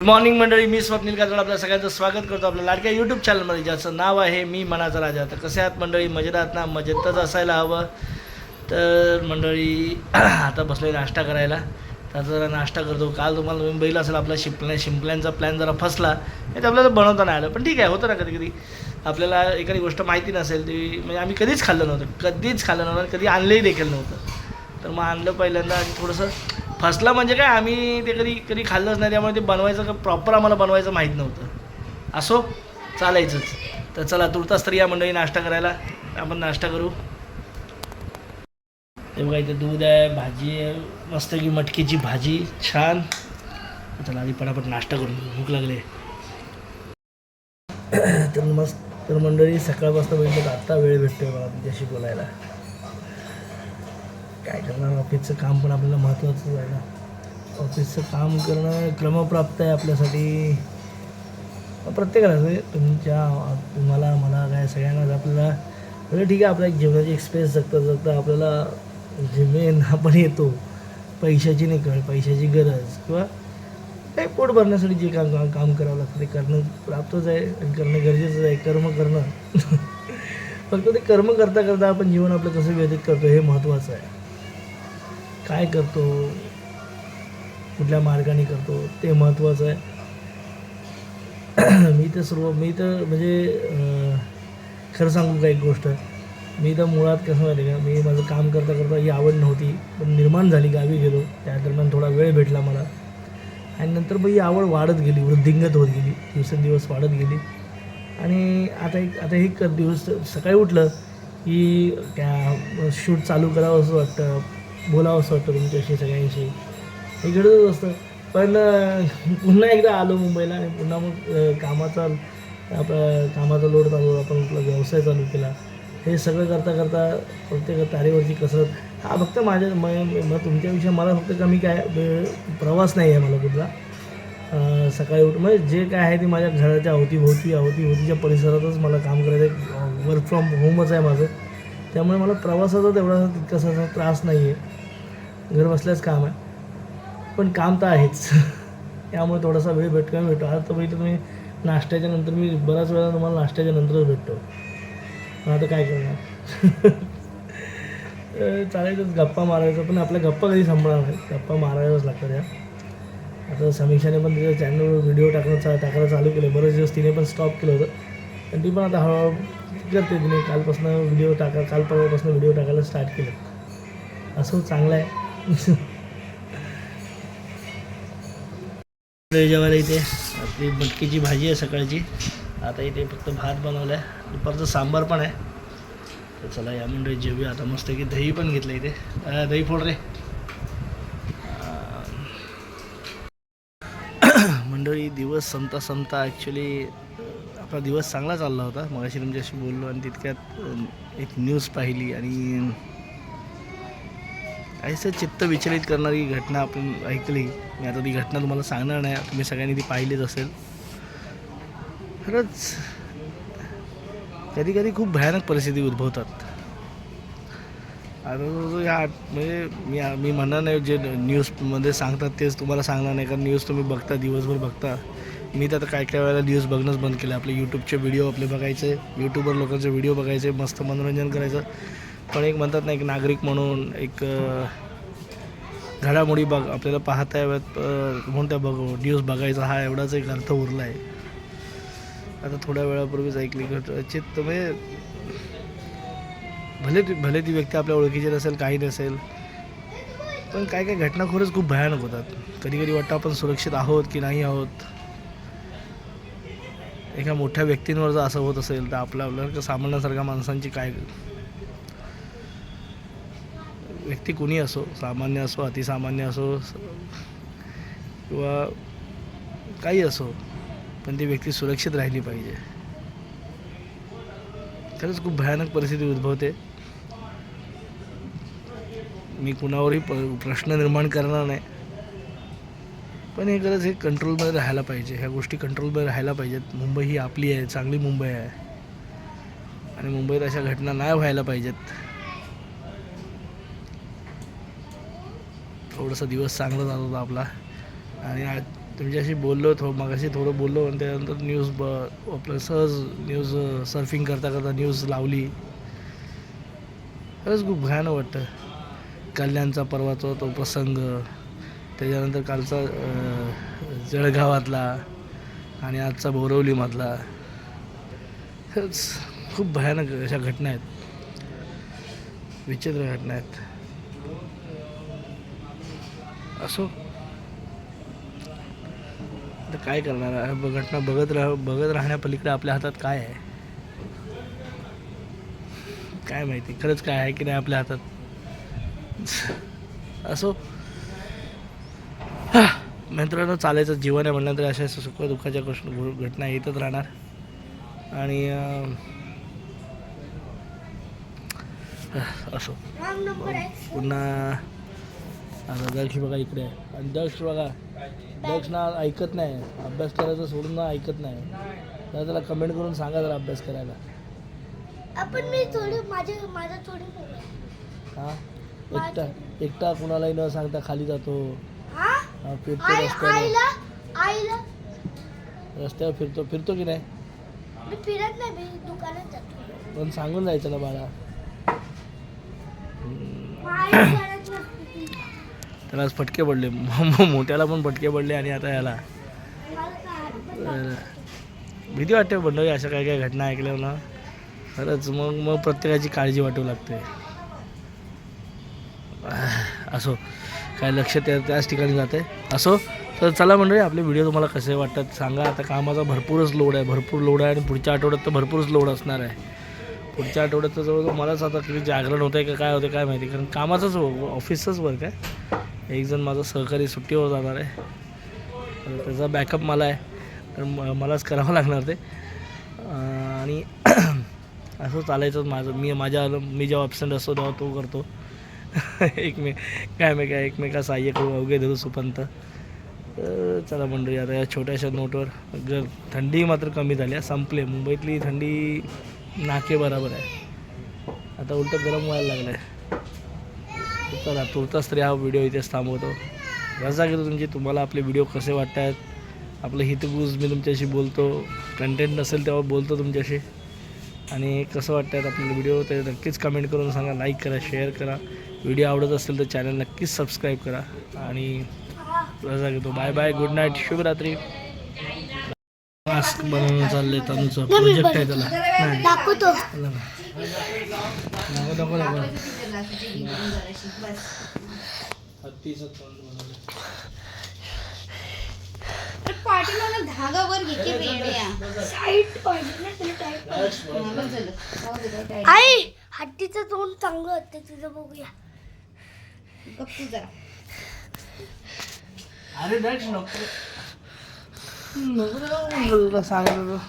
Good morning मंडळी मी स्वप्नील काजळ आपल्या सगळ्यांचं स्वागत करतो आपल्या लाडक्या यूट्यूब चॅनलमध्ये ज्याचं नाव आहे मी मनाचा राजा. तर कसे आहात मंडळी? मजेत आहात ना? मजेतच असायला हवं. तर मंडळी आता बसलोय नाश्ता करायला. तर जरा नाश्ता करतो. काल तुम्हाला मुंबईला असेल आपला शिंपल्या शिंपल्यांचा प्लॅन जरा फसला. हे ते आपल्याला बनवता नाही आलं. पण ठीक आहे होतं ना कधी कधी आपल्याला एखादी गोष्ट माहिती नसेल ती म्हणजे आम्ही कधीच खाल्लं नव्हतं. कधीच खाल्लं नव्हतं कधी आणलंही देखील नव्हतं. तर मग आणलं पहिल्यांदा आणि थोडंसं फसलं म्हणजे काय आम्ही ते कधी कधी खाल्लंच नाही त्यामुळे ते बनवायचं का प्रॉपर आम्हाला बनवायचं माहीत नव्हतं. असो चालायचंच. तर चला तुर्तास तरी या मंडळी नाश्ता करायला. आपण नाश्ता करू. ते बघा इथे दूध आहे भाजी आहे मस्त की मटकीची भाजी छान. चला आधी पटापट नाश्ता करून भूक लागली तर मस्त तर मंडळी सकाळपासून म्हणजे आत्ता वेळ भेटतोय मला तुमच्याशी बोलायला. काय करणार? ऑफिसचं काम पण आपल्याला महत्त्वाचं आहे ना. ऑफिसचं काम करणं क्रमप्राप्त आहे आपल्यासाठी. प्रत्येकाला म्हणजे तुमच्या तुम्हाला मला काय सगळ्यांनाच आपल्याला म्हणजे ठीक आहे आपल्या एक जीवनाची एक्सपिरियन्स जगता जगता आपल्याला जिमेन आपण येतो. पैशाची नाही कळ पैशाची गरज किंवा काही पोट भरण्यासाठी जे काम काम काम करावं लागतं ते करणं प्राप्तच आहे आणि करणं गरजेचंच आहे कर्म करणं. फक्त ते कर्म करता करता आपण जीवन आपलं कसं व्यतीत करतो हे महत्त्वाचं आहे. काय करतो? कुठल्या मार्गाने करतो? ते महत्त्वाचं आहे. मी तर सर्व मी तर म्हणजे खरं सांगू का एक गोष्ट? मी तर मुळात कसं माहिती का? मी माझं काम करता करता ही आवड नव्हती. पण निर्माण झाली गावी गेलो. त्या दरम्यान थोडा वेळ भेटला मला. आणि नंतर मग ही आवड वाढत गेली. वृद्धिंगत होत गेली. दिवसेंदिवस वाढत गेली. आणि आता एक आता एक दिवस सकाळी उठलं की त्या शूट चालू करावं असं वाटतं. बोलावं असं वाटतं तुमच्याशी सगळ्यांशी. हे घडतच असतं. पण पुन्हा एकदा आलो मुंबईला आणि पुन्हा मग कामाचा आपला कामाचा लोड चालू आपण आपला व्यवसाय चालू केला. हे सगळं करता करता प्रत्येक तारेवरची कसरत. हा फक्त माझ्या म मग तुमच्याविषयी मला फक्त कमी काय वेळ प्रवास नाही आहे मला कुठला. सकाळी उठ म्हणजे जे काय आहे ते माझ्या घराच्या अवतीभोवती अवतीभोवतीच्या परिसरातच मला काम करायचं वर्क फ्रॉम होमच आहे माझं. त्यामुळे मला प्रवासाचा तेवढा तितकासा त्रास नाही आहे घर बसल्याच काम आहे. पण काम तर आहेच. यामुळे थोडासा वेळ भेटतो कमी भेटतो. आता पहिले तुम्ही नाश्त्याच्या नंतर मी बऱ्याच वेळा तुम्हाला नाश्त्याच्या नंतरच भेटतो. पण आता काय करणार? चालायचंच. गप्पा मारायचं. पण आपल्या गप्पा कधी संपणार नाही गप्पा मारायलाच लागतात या. आता समीक्षाने पण तिच्या चॅनलवर व्हिडिओ टाकणं चा टाकायला चालू केलं बरेच दिवस तिने पण स्टॉप केलं होतं. पण ती पण आता हळूहळू करते. तिने कालपासून व्हिडिओ टाका काल परवापासून व्हिडिओ टाकायला स्टार्ट केलं. असं चांगलं आहे. जेवायला इथे आपली मटकीची भाजी आहे सकाळची. आता इथे फक्त भात बनवला आहे दुपारचं सांबार पण आहे. तर चला या मंडळी जेवूया. आता मस्त की दही पण घेतलं इथे. दही फोड रे. मंडळी दिवस संपता संपता ॲक्च्युली आपला दिवस चांगला चालला होता. मगाशी तुमच्याशी बोललो आणि तितक्यात एक न्यूज पाहिली आणि असं चित्त विचलित करणारी घटना आपण ऐकली. मी आता ती घटना तुम्हाला सांगणार नाही. तुम्ही सगळ्यांनी ती पाहिलीच असेल. खरंच कधी कधी खूप भयानक परिस्थिती उद्भवतात. आता जो- या म्हणजे मी मी म्हणणार नाही जे न्यूजमध्ये सांगतात तेच तुम्हाला सांगणार नाही. कारण न्यूज तुम्ही बघता दिवसभर बघता. मी तर आता काय काय वेळेला न्यूज बघणंच बंद केलं. आपले यूट्यूबचे व्हिडिओ आपले बघायचे यूट्यूबवर लोकांचे व्हिडिओ बघायचे मस्त मनोरंजन करायचं. पण एक म्हणतात ना एक नागरिक म्हणून एक घडामोडी बघ आपल्याला पाहता याव्यात कोणत्या म्हणून त्या बघ न्यूज बघायचा हा एवढाच एक अर्थ उरला आहे आता थोड्या वेळापूर्वीच ऐकली घट चित्त म्हणजे भले ती भले ती व्यक्ती आपल्या ओळखीची नसेल काही नसेल पण काय काय घटना खरंच खूप भयानक होतात. कधी कधी वाटतं आपण सुरक्षित आहोत की नाही आहोत. एका मोठ्या व्यक्तींवर जर असं होत असेल तर आपल्या आपल्यासारख्या सामान्यासारख्या माणसांची काय व्यक्ती कुणी असो सामान्य असो अतिसामान्य असो किंवा काही असो पण ती व्यक्ती सुरक्षित राहिली पाहिजे. खरंच खूप भयानक परिस्थिती उद्भवते. मी कुणावरही प प्रश्न निर्माण करणार नाही. पण हे खरंच हे कंट्रोलमध्ये राहायला पाहिजे. ह्या गोष्टी कंट्रोलमध्ये राहायला पाहिजेत. मुंबई ही आपली आहे चांगली मुंबई आहे. आणि मुंबईत अशा घटना नाही व्हायला पाहिजेत. थोडासा दिवस चांगला जात होता आपला. आणि आज तुमच्याशी बोललो थो मगाशी थोडं बोललो आणि त्यानंतर न्यूज ब आपलं सहज न्यूज सर्फिंग करता करता न्यूज लावली. खरंच खूप भयानक वाटतं. कल्याणचा परवाचा तो प्रसंग त्याच्यानंतर कालचा जळगावातला आणि आजचा बोरवलीमधला खरंच खूप भयानक अशा घटना आहेत. विचित्र घटना आहेत. असो. आता काय करणार? घटना बघत राह बघत राहण्यापलीकडे आपल्या हातात काय आहे? काय माहिती? खरंच काय आहे की नाही आपल्या हातात? असो. मित्रांनो चालायचं जीवन आहे म्हणल्यानंतर अशा सुख दुःखाच्या गोष्ट घटना येतच राहणार आणि असो. पुन्हा आता दक्ष बघा इकडे. आणि दक्ष बघा दक्ष ना ऐकत नाही. अभ्यास करायचं सोडून ना ऐकत नाही. जरा त्याला कमेंट करून सांगा जरा अभ्यास करायला. आपण मी थोडी माझे माझा थोडी हा? एकटा एकटा कुणालाही न सांगता खाली जातो. हा? फिरतो आई रस्त्यावर. आईला? आईला? रस्त्यावर फिरतो. फिरतो की नाही? मी फिरत नाही मी दुकानात जातो. पण सांगून जायचं ना बाळा. घरात. त्याला आज फटके पडले. मोठ्याला पण फटके पडले आणि आता याला. भीती वाटते मंडळी अशा काय काय घटना ऐकल्या ना. खरंच मग मग प्रत्येकाची काळजी वाटू लागते. असो. काय लक्ष त्या त्याच ठिकाणी जाते. असो. तर चला मंडळी आपले व्हिडिओ तुम्हाला कसे वाटतात सांगा. आता कामाचा भरपूरच लोड आहे. भरपूर लोड आहे आणि पुढच्या आठवड्यात तर भरपूरच लोड असणार आहे. पुढच्या आठवड्यात तर जवळजवळ मलाच आता किती जागरण होतं आहे का काय होतं काय माहिती. कारण कामाचंच ऑफिसचंच वर्क आहे. एक जण माझा सहकारी सुट्टीवर जाणार आहे. तर त्याचा बॅकअप मला आहे. तर म- मलाच करावं लागणार ते. आणि असं चालायचं माझं. मी माझ्या मी जेव्हा ॲबसेंट असतो तेव्हा तो करतो. एकमे काय मे काय एकमेका सहाय्य करू अवघे धरू सुपंत. तर चला मंडळी आता या छोट्याशा नोटवर ग थंडी मात्र कमी झाली आहे संपले. मुंबईतली थंडी नाके बराबर आहे. आता उलटं गरम व्हायला लागलं आहे चला तुर्तास तरी हा व्हिडिओ इथेच थांबवतो. रजा घेतो तुमची तुम्हाला आपले व्हिडिओ कसे वाटत आहेत आपलं हितगुज मी तुमच्याशी बोलतो. कंटेंट नसेल तेव्हा बोलतो तुमच्याशी. आणि कसं वाटतं आहेत आपल्याला व्हिडिओ ते नक्कीच कमेंट करून सांगा लाईक करा शेअर करा. व्हिडिओ आवडत असेल तर चॅनल नक्कीच सबस्क्राईब करा. आणि रजा घेतो बाय बाय गुड नाईट शुभरात्री. मास्क बनवणं चाललंय तनुचं प्रोजेक्ट आहे त्याला दाखवतो. नको नको नको हत्तीचं तोंड धागा वर. साईड पाहिजे हा, टाळी. आई हत्तीचं तोंड चांगलं होतं तुझं बघूया जरा अरे दक्ष नको नको नको, तुला सांगतो